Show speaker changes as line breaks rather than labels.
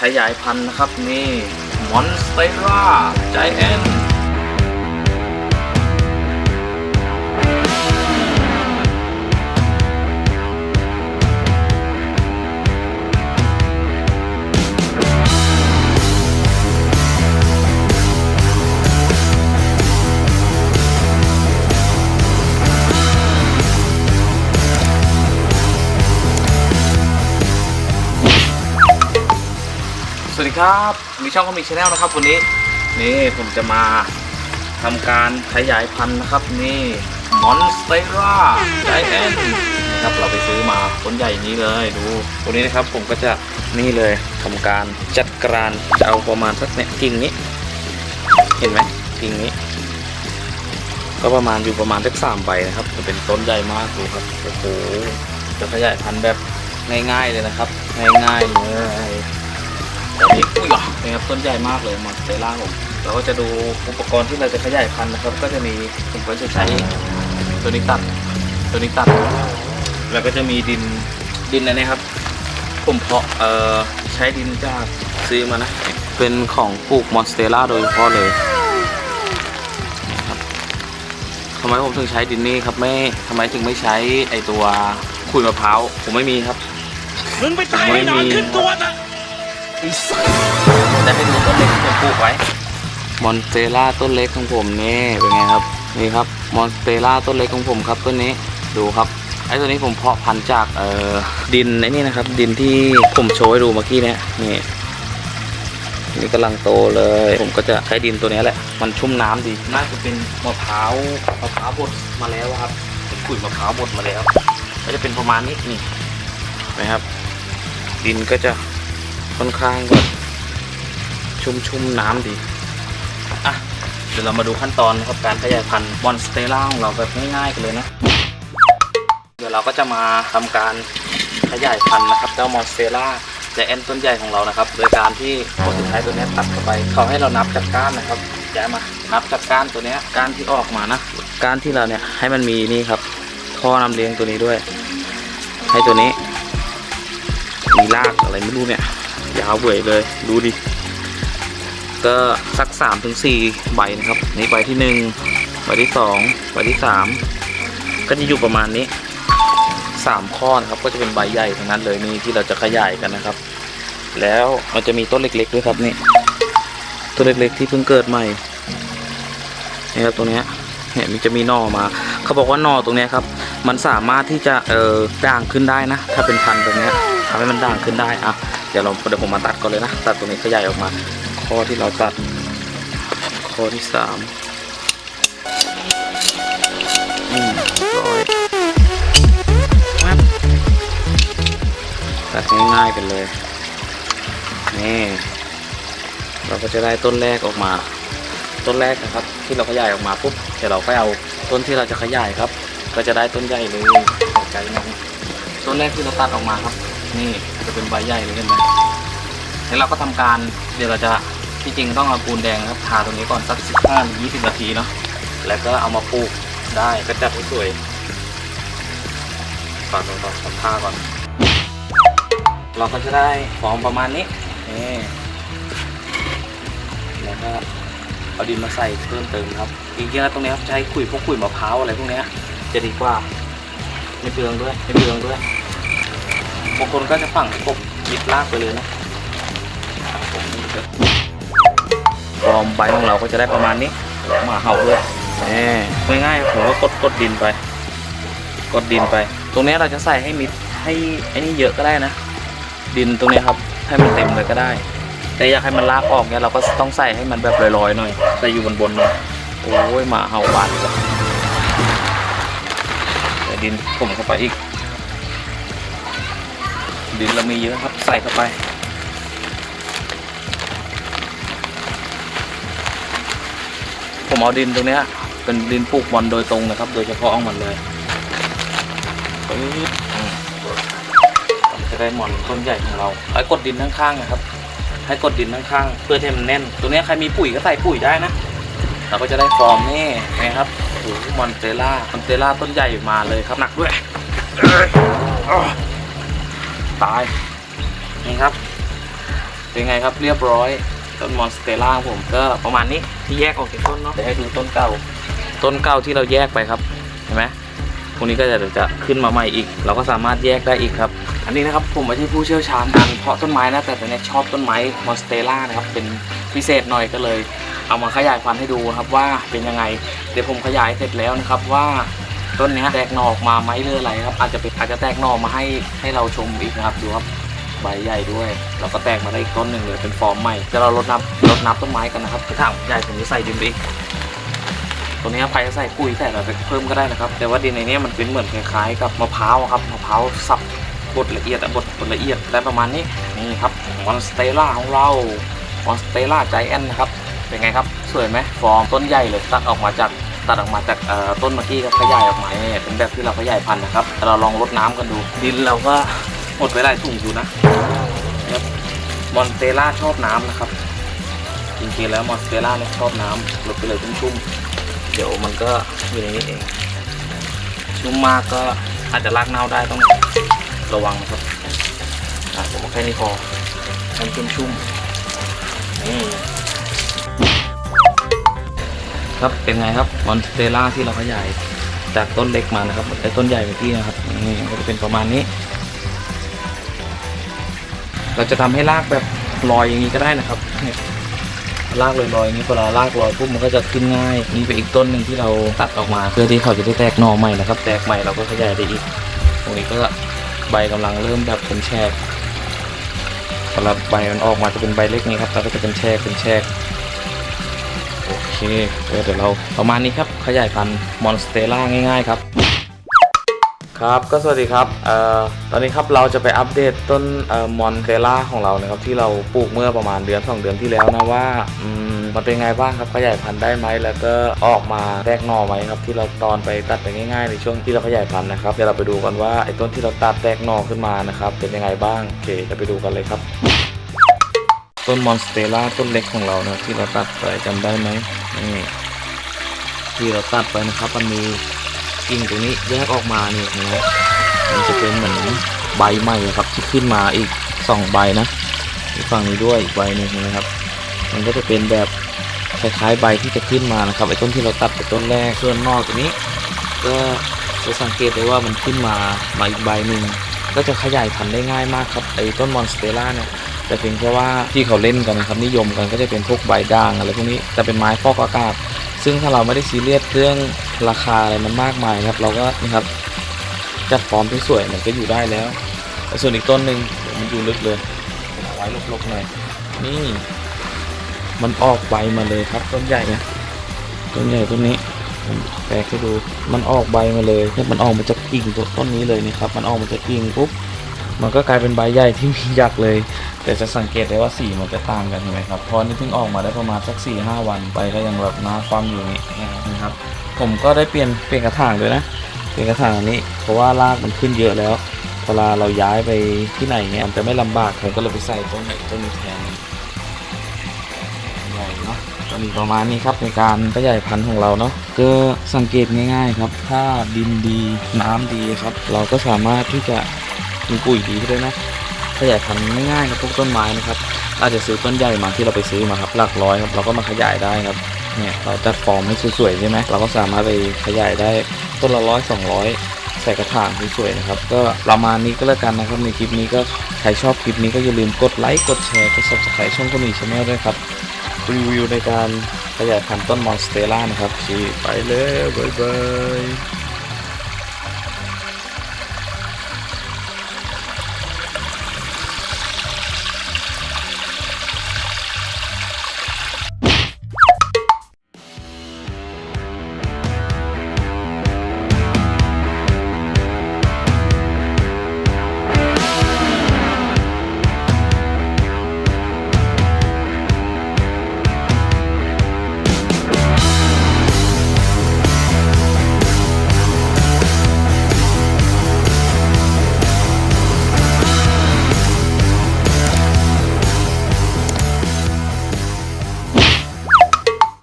ขยายพันธุ์นะครับนี่มอนสเตร่าใจแอน ครับมีช่องก็มีชาแนลนะครับวันนี้ นี่ผมจะมาทำการขยายพันธุ์นะครับ นี่มอนสเตล่าใจแอนนะครับเราไปซื้อมาผลใหญ่นี้เลยดูตัวนี้นะครับผมก็จะนี่เลยทำการจัดการจะเอาประมาณสักเนี่ยกิ่งนี้ เห็นไหมกิ่งนี้ ก็ประมาณอยู่ประมาณสักสามใบนะครับจะเป็นต้นใหญ่มากดูครับโอ้โหจะขยายพันธุ์แบบง่ายๆเลยนะครับ ง่ายๆเลย อุ้ยอะเป็นครับต้นใหญ่มากเลยมอนสเตล่าผมเราก็จะดูอุปกรณ์ที่เราจะขยายพันธุ์นะครับ ก็จะมีผมก็จะใช้ตัวนี้ตัดตัวนี้ตัด แล้วก็จะมีดินดินอันนี้ครับ ผมเพาะเอ่อใช้ดินจากซื้อมานะ เป็นของปลูกมอนสเตล่าโดยเฉพาะเลยครับทำไมผมถึงใช้ดินนี่ครับไม่ทำไมถึงไม่ใช้ไอตัวขุยมะพร้าวผมไม่มีครับ
มึงไปตายให้นอนขึ้นตัวนะ
จะให้ดูต้นเล็กที่ผมปลูกไว้ มอนสเตล่าต้นเล็กของผมนี่เป็นไงครับ นี่ครับ มอนสเตล่าต้นเล็กของผมครับต้นนี้ ดูครับ ไอ้ตัวนี้ผมเพาะพันธุ์จากเอ่อดินไอ้นี่นะครับ ดินที่ผมโชว์ให้ดูเมื่อกี้เนี่ยนี่นี่กำลังโตเลย ผมก็จะใช้ดินตัวนี้แหละ มันชุ่มน้ำดี น่าจะเป็นมะพร้าวมะพร้าวบดมาแล้วครับ เป็นขุยมะพร้าวบดมาแล้ว ก็จะเป็นประมาณนี้นี่เห็นะครับ ดินก็จะ ค่อนข้างแบบชุ่มชุ่มๆน้ำดี อะ เดี๋ยวเรามาดูขั้นตอนนะครับการขยายพันธุ์มอนสเตล่าของเราแบบง่ายๆกันเลยนะ เดี๋ยวเราก็จะมาทำการขยายพันธุ์นะครับเจ้ามอนสเตล่าจะแอนต้นใหญ่ของเรานะครับ โดยการที่ตัวสุดท้ายตัวนี้ตัดเข้าไปเขาให้เรานับจากก้านนะครับย้ายมานับจากก้านตัวนี้ก้านที่ออกมานะก้านที่เราเนี่ยให้มันมีนี่ครับท่อนำเลี้ยงตัวนี้ด้วย ให้ตัวนี้มีรากอะไรไม่รู้เนี่ย ยาวเบื่ยเลยดูดิ ก็สัก3-4ถึงใบนะครับ นี่ใบที่ 1 ใบที่ 2 ใบที่ 3 ก็จะอยู่ประมาณนี้ 3 ข้อนะครับก็จะเป็นใบใหญ่ทั้งนั้นเลยนี่ที่เราจะขยายกันนะครับ แล้วมันจะมีต้นเล็กๆด้วยครับนี่ต้นเล็กๆ ที่เพิ่งเกิดใหม่นี่ครับตรงนี้เนี่ยมันจะมีนอมา เขาบอกว่านอตรงนี้ครับ มันสามารถที่จะเอ่อด่างขึ้นได้นะ ถ้าเป็นพันธุ์ตรงนี้ทำให้มันด่างขึ้นได้อะ เดี๋ยวเราเดี๋ยวผมมาตัดก่อนเลยนะ ตัดตรงนี้ขยายออกมา ข้อที่เราตัด ข้อที่สามอืมร้อยตัดง่ายๆกันเลย นี่ เราก็จะได้ต้นแรกออกมา ต้นแรกนะครับ ที่เราขยายออกมาปุ๊บ เดี๋ยวเราก็เอาต้นที่เราจะขยายครับ ก็จะได้ต้นใหญ่เลยใจน้องต้นแรกที่เราตัดออกมาครับ นี่ จะเป็นใบใหญ่เลยเห็นไหมแล้วเราก็ทำการเดี๋ยวเราจะที่จริงต้องเอาปูนแดงครับทาตรงนี้ก่อนสักสิบห้าถึงยี่สิบนาทีเนาะแล้วก็เอามาปลูกได้ก็จัดให้สวยก่อนก่อนก่อนทำท่าก่อน เราก็จะได้ฟอร์มประมาณนี้นี่แล้วก็เอาดินมาใส่เพิ่มเติมครับจริงๆแล้วตรงนี้ครับใช้ขุยพวกขุยมะพร้าวอะไรพวกเนี้ยจะดีกว่า ไม่เปลืองด้วยไม่เปลืองด้วย บางคนก็จะฝังกบมิดลากไปเลยนะฟอร์มใบของเราก็จะได้ประมาณนี้หมาเห่าด้วยนี่ง่ายๆผมก็กดกดดินไป กดดินไป ตรงนี้เราจะใส่ให้มิดให้ไอ้นี่เยอะก็ได้นะ ดินตรงนี้ครับให้มันเต็มเลยก็ได้ แต่อยากให้มันลากออกเนี่ยเราก็ต้องใส่ให้มันแบบลอยๆหน่อยใส่อยู่บนๆหน่อยโอ้ยหมาเห่าบาดเลยดินผมเข้าไปอีก ดินเรามีเยอะครับใส่เข้าไป ผมเอาดินตรงนี้เป็นดินปลูกบอลโดยตรงนะครับ โดยเฉพาะเอามันเลยจะได้หมอนต้นใหญ่ของเราให้กดดินข้างๆนะครับ ให้กดดินข้างๆเพื่อให้มันแน่นตรงนี้ใครมีปุ๋ยก็ใส่ปุ๋ยได้นะเราก็จะได้ฟอร์มนี่นะครับหมอนเตล่ามอนเตล่าต้นใหญ่มาเลยครับหนักด้วย ตาย นี่ครับเเป็นไงครับเรียบร้อยต้นมอนสเตล่าผมก็ประมาณนี้ที่แยกออกจากต้นเนาะเดี๋ยวให้ดูต้นเก่า ต้นเก่าที่เราแยกไปครับเห็นไหมพวกนี้ก็จะจะขึ้นมาใหม่อีก เราก็สามารถแยกได้อีกครับ อันนี้นะครับผมไม่ใช่ผู้เชี่ยวชาญการเพาะต้นไม้นะแต่ตอนนี้ชอบต้นไม้มอนสเตล่านะครับเป็นพิเศษหน่อยก็เลย เอามาขยายพันธุ์ให้ดูครับว่าเป็นยังไง เดี๋ยวผมขยายเสร็จแล้วนะครับว่า ต้นเนี้ยแตกหน่อออกมาไหมหรืออะไรครับ อาจจะเป็นอาจจะแตกหน่อมาให้ให้เราชมอีกนะครับดูครับใบใหญ่ด้วยเราก็แตกมาได้อีกต้นหนึ่งเลยเป็นฟอร์มใหม่จะเราลดน้ำลดน้ำต้นไม้กันนะครับถ้าใหญ่ผมจะใส่ดินไปอีกตัวนี้ใครจะใส่ปุ๋ยใส่อะไรไปเพิ่มก็ได้นะครับ แต่ว่าดินในนี้มันเป็นเหมือนคล้ายๆ กับมะพร้าวอะครับมะพร้าวสับบดละเอียดอะบดบดละเอียดได้ประมาณนี้นี่ครับมอนสเตล่าของเรามอนสเตล่าใจแอนนะครับเป็นไงครับสวยไหมฟอร์มต้นใหญ่เลยตัดออกมาจาก ตัดออกมาจากต้นเมื่อกี้ครับขยายออกมาเนี่ยเป็นแบบที่เราขยายพันธุ์นะครับแต่เราลองรดน้ำกันดู ดินเราก็หมดไปได้ถุงอยู่นะครับมอนเตล่าชอบน้ำนะครับจริงๆแล้วมอนสเตล่าเนี่ยชอบน้ำลดไปเลยชุ่มๆ เดี๋ยวมันก็อยู่ในนี้เอง ชุ่มมากก็อาจจะลากเน่าได้ต้องระวังนะครับผมแค่นี้พอมันชุ่มๆนี่ ครับเป็นไงครับมอนสเตล่าที่เราขยายจากต้นเล็กมานะครับไอ้ต้นใหญ่เมื่อกี้นะครับนี่ก็จะเป็นประมาณนี้ เราจะทำให้รากแบบลอยอย่างนี้ก็ได้นะครับเนี่ยลากลอยๆอย่างนี้พอเราลากลอยปุ๊บมันก็จะขึ้นง่ายนี่เป็นอีกต้นหนึ่งที่เราตัดออกมา เพื่อที่เขาจะได้แตกหน่อใหม่นะครับ แตกใหม่เราก็ขยายได้อีกตรงนี้ก็ใบกำลังเริ่มแบบเป็นแฉกพอเราใบมันออกมาจะเป็นใบเล็กนี้ครับแล้วก็จะเป็นแฉกเป็นแฉก เคเดี๋ยวเราประมาณนี้ครับขยายพันธุ์มอนสเตล่าง่าย ๆ ครับ ครับก็สวัสดีครับเอ่อตอนนี้ครับเราจะไปอัปเดตต้นเอ่อมอนสเตล่าของเรานะครับที่เราปลูกเมื่อประมาณเดือนสองเดือนที่แล้วนะว่าอืมมันเป็นไงบ้างครับขยายพันธุ์ได้ไหมแล้วก็ออกมาแตกหน่อไหมครับที่เราตอนไปตัดไปง่ายๆในช่วงที่เราขยายพันธุ์นะครับเดี๋ยวเราไปดูกันว่าไอ้ต้นที่เราตัดแตกหน่อขึ้นมานะครับเป็นยังไงบ้างโอเคเดี๋ยวไปดูกันเลยครับ ต้นมอนสเตล่าต้นเล็กของเรานะที่เราตัดไปจำได้ไหมนี่ที่เราตัดไปนะครับมันมีกิ่งตรงนี้แยกออกมาเนี่ยนะมันจะเป็นเหมือนใบใหม่ครับที่ขึ้นมาอีกสองใบนะอีกฝั่งนี้ด้วยอีกใบหนึงนะครับ มันก็จะเป็นแบบคล้ายๆใบที่จะขึ้นมานะครับไอ้ต้นที่เราตัดไปต้นแรกส่วนนอกตัวนี้ ก็จะสังเกตได้ว่ามันขึ้นมามาอีกใบหนึ่งก็จะขยายพันธุ์ได้ง่ายมากครับไอ้ต้นมอนสเตล่าเนี่ย แต่เพียงแค่ว่าที่เขาเล่นกันนะครับนิยมกันก็จะเป็นพวกใบด่างอะไรพวกนี้แต่เป็นไม้ฟอกอากาศ ซึ่งถ้าเราไม่ได้ซีเรียสเรื่องราคาอะไรมันมากมายครับ เราก็นะครับจัดฟอร์มที่สวยมันก็อยู่ได้แล้วแต่ส่วนอีกต้นหนึ่งมันอยู่ลึกเลยเอาไว้ลบๆหน่อยนี่มันออกใบมาเลยครับต้นใหญ่นะต้นใหญ่ต้นนี้แปลกให้ดูมันออกใบมาเลยเนี่ยมันออกมาจากกิ่งต้นนี้เลยนี่ครับมันออกมาจากกิ่งปุ๊บมันก็กลายเป็นใบใหญ่ที่มีหยักเลย แต่จะสังเกตได้ว่าสีมันจะต่างกันเห็นไหมครับเพราะนี่เพิ่งออกมาได้ประมาณสัก4ี่ห้าวันไปก็ยังแบบน้าความอยู่งนี่นะครับ ผมก็ได้เปลี่ยนเปลี่ยนกระถางด้วยนะเปลี่ยนกระถางอันนี้เพราะว่ารากมันขึ้นเยอะแล้วเวลาเราย้ายไปที่ไหนเนี่ยมันจะไม่ลำบากผมก็เลยไปใส่ต้นไหนต้นนี้แทนใหญ่เนาะก็มีประมาณนี้ครับในการขยายพันธุ์ของเราเนาะก็สังเกตง่ายๆครับ ถ้าดินดีน้ำดีครับ เราก็สามารถที่จะมีปุ๋ยดีได้นะ ขยายพันธุ์ง่ายๆครับพวกต้นไม้นะครับอาจจะซื้อต้นใหญ่มาที่เราไปซื้อมาครับหลักร้อยครับเราก็มาขยายได้ครับเนี่ยเราจัดฟอร์มให้สวยๆใช่ไหมเราก็สามารถไปขยายได้ต้นละร้อยสองร้อยใส่กระถางสวยๆนะครับก็ประมาณนี้ก็แล้วกันนะครับในคลิปนี้ก็ใครชอบคลิปนี้ก็อย่าลืมกดไลค์กดแชร์กด subscribe ช่องคนนี้ชาแนลด้วยครับรีวิวในการขยายพันธุ์ต้นมอนสเตล่านะครับชีไปเลยบ๊ายบาย